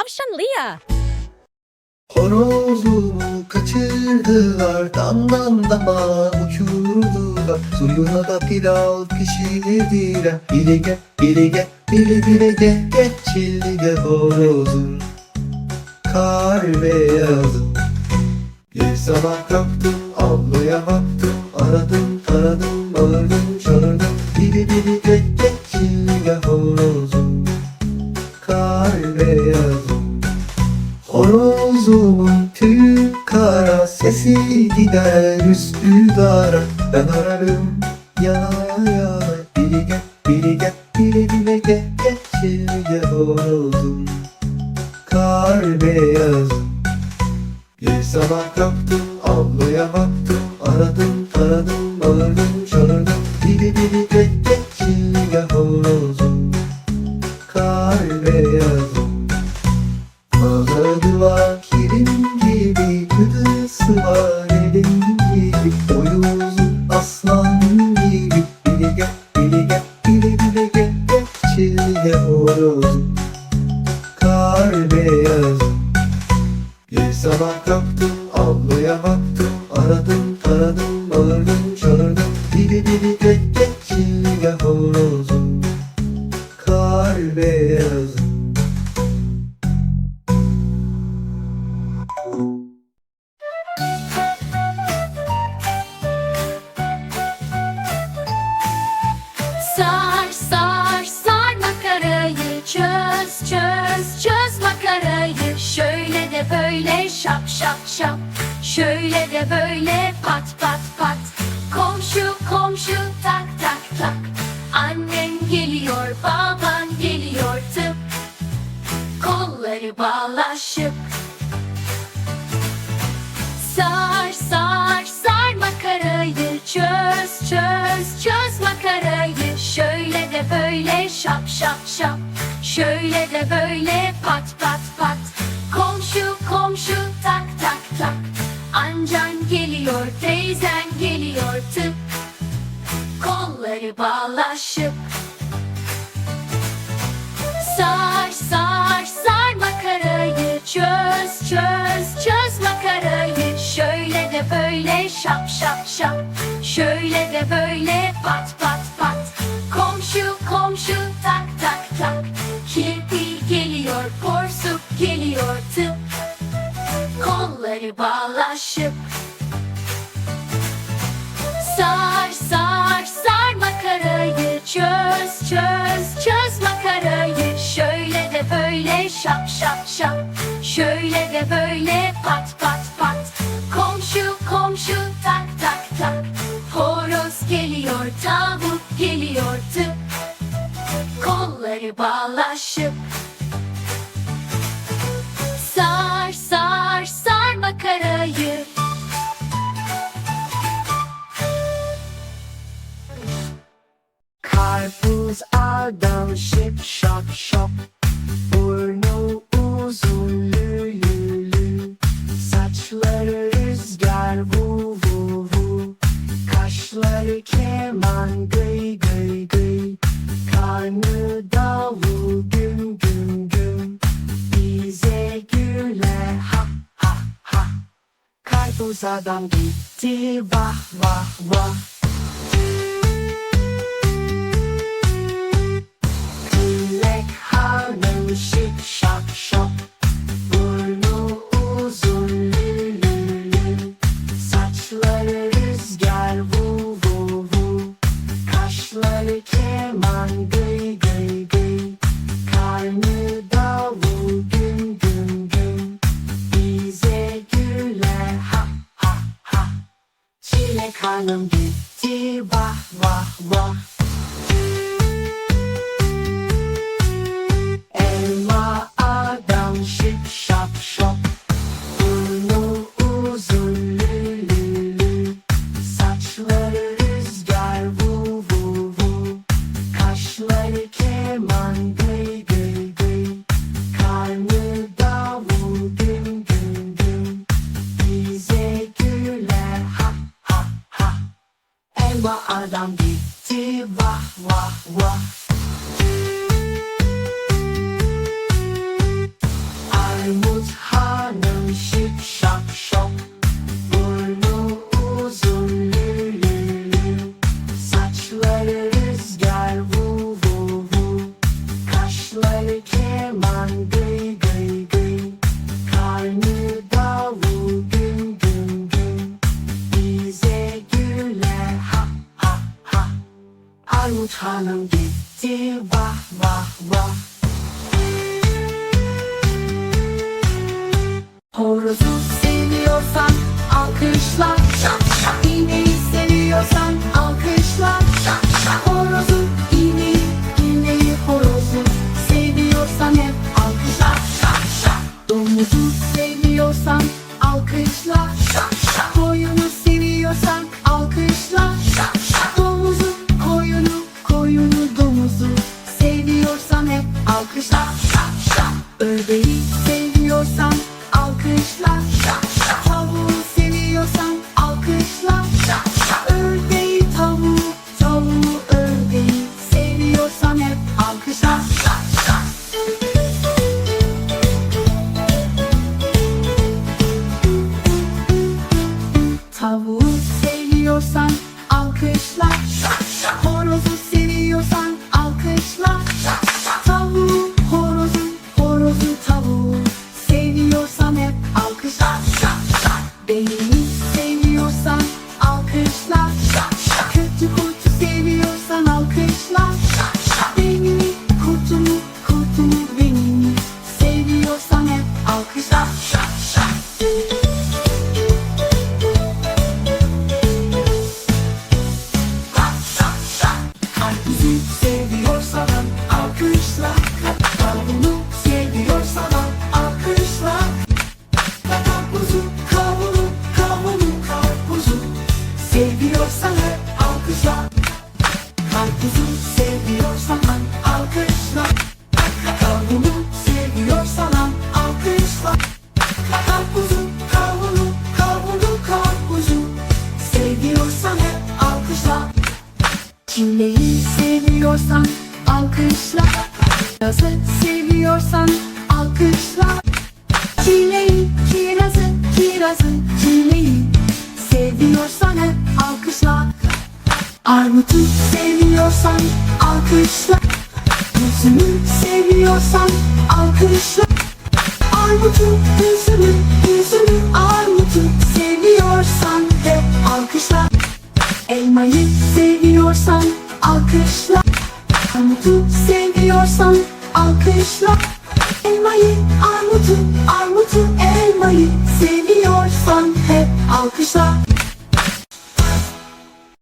tavşan Lia. Horozumu kaçırdılar Damdan dama uçurdular. Suyuna da pilav pişirdiler Biri gel, biri gel, biri biri gel Gel çilli horozum. Kar beyazım Bir sabah kalktım, avluya baktım Aradım, taradım, bağırdım, çağırdım. Biri biri gel, gel çilli horozum. Kar beyazım Horozumun tüy kara sesi gider Üsküdar'a Ben ararım yana yana Biri gel biri gel biri bire gel Geçirge horozum Kar beyazım Bir sabah kalktım avluya baktım Aradım taradım bağırdım çağırdım. Biri biri gel geçirge horozum Kar beyazım Bir sabah kalktım de böyle şap şap şap. Şöyle de böyle pat pat pat. Komşu komşu tak tak tak. Annen geliyor baban geliyor tıp. Kolları bağlaşıp. Sar sar sar makarayı. Çöz çöz çöz makarayı. Şöyle de böyle şap şap şap. Şöyle de böyle pat pat de böyle şap şap şap. Şöyle de böyle pat pat pat. Komşu komşu tak tak tak. Kirpi geliyor porsuk geliyor tıp. Kolları bağlaşıp. Sar sar sar makarayı çöz çöz çöz makarayı. Şöyle de böyle şap şap şap. Şöyle de böyle pat pat Adam şip şap şop Burnu uzun Saçları rüzgar vu Kaşları keman gıy Karnı davul güm güm güm. Bize güler ha ha ha. Karpuz adam gitti vah vah vah Манам бі, і бах, бах, бах. Adam gitti vah vah vah. Hanım gitti vah vah vah. Horozu Tavuğu seviyorsan alkışla. Horozu seviyorsan alkışla Seviyorsan hep alkışla Karpuzu seviyorsan alkışla. Kavunu seviyorsan alkışla. Karpuzu, kavunu, kavunu, karpuzu Seviyorsan hep alkışla. Çileği seviyorsan alkışla. Kirazı seviyorsan alkışla. Çileği, kirazı, kirazı, Seviyorsan hep alkışla. Armutu seviyorsan alkışla. Üzümü seviyorsan alkışla. Armutu, üzümü, üzümü, armutu Seviyorsan hep alkışla. Elmayı seviyorsan alkışla. Armutu seviyorsan alkışla. Elmayı, armutu, armutu, elmayı Seviyorsan hep alkışla